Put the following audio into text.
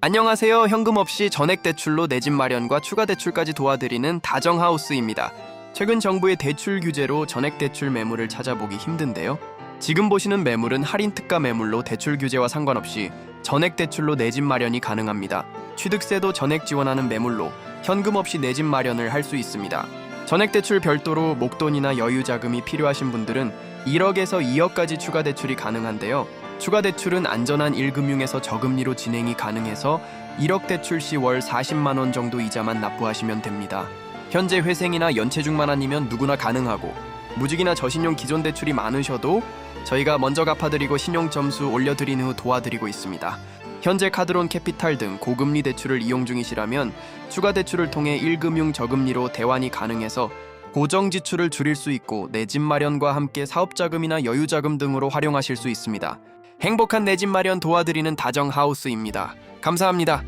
안녕하세요. 현금 없이 전액 대출로 내 집 마련과 추가 대출까지 도와드리는 다정하우스입니다. 최근 정부의 대출 규제로 전액 대출 매물을 찾아보기 힘든데요. 지금 보시는 매물은 할인 특가 매물로 대출 규제와 상관없이 전액 대출로 내 집 마련이 가능합니다. 취득세도 전액 지원하는 매물로 현금 없이 내 집 마련을 할 수 있습니다. 전액 대출 별도로 목돈이나 여유 자금이 필요하신 분들은 1억에서 2억까지 추가 대출이 가능한데요. 추가 대출은 안전한 1금융에서 저금리로 진행이 가능해서 1억 대출 시 월 40만 원 정도 이자만 납부하시면 됩니다. 현재 회생이나 연체중만 아니면 누구나 가능하고 무직이나 저신용 기존 대출이 많으셔도 저희가 먼저 갚아드리고 신용 점수 올려드린 후 도와드리고 있습니다. 현재 카드론 캐피탈 등 고금리 대출을 이용 중이시라면 추가 대출을 통해 1금융 저금리로 대환이 가능해서 고정 지출을 줄일 수 있고 내 집 마련과 함께 사업 자금이나 여유 자금 등으로 활용하실 수 있습니다. 행복한 내 집 마련 도와드리는 다정 하우스입니다. 감사합니다.